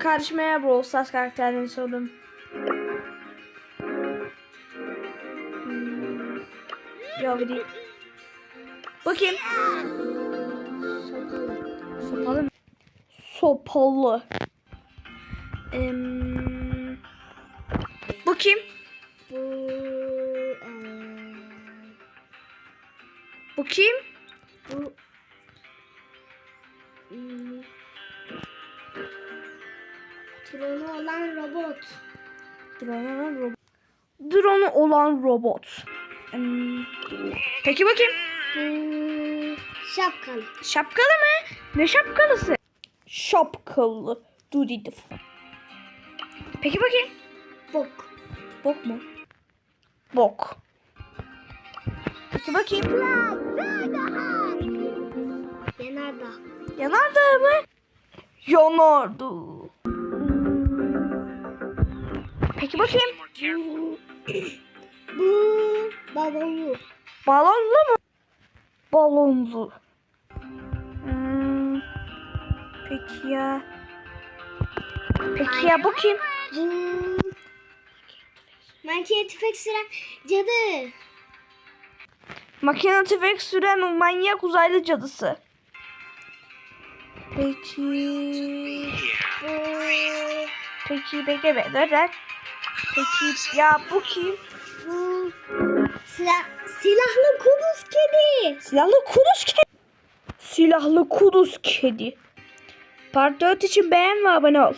karışmaya Brawl Stars karakterlerini sordum. Hmm. Yok değil. Bakayım. Sopalı mı? Sopalı. Bakayım. Bu eee, Bakayım. bu hmm, tronu olan robot. Drone olan robot. Drone olan robot. Peki bakayım. Bu şapkalı. Şapkalı mı? Ne şapkalısı? Şapkalı. Dudidif. Peki bakayım. Bok. Bok mu? Bok. Peki bakayım. Yanardağ. Yanardağ mı? Yanardağ. Peki bakayım. Bu, balonlu. Balonlu mu? Balonlu. Hmm, peki ya. Peki ya. Bu Mankiye tüfek süren cadı. Makine tüfek süren o manyak uzaylı cadısı. Peki. Peki bekle be. Dur dur. Peki ya bu kim? bu silah, silahlı kuduz kedi. Silahlı kuduz kedi. Silahlı kuduz kedi. Part 4 için beğen ve abone ol.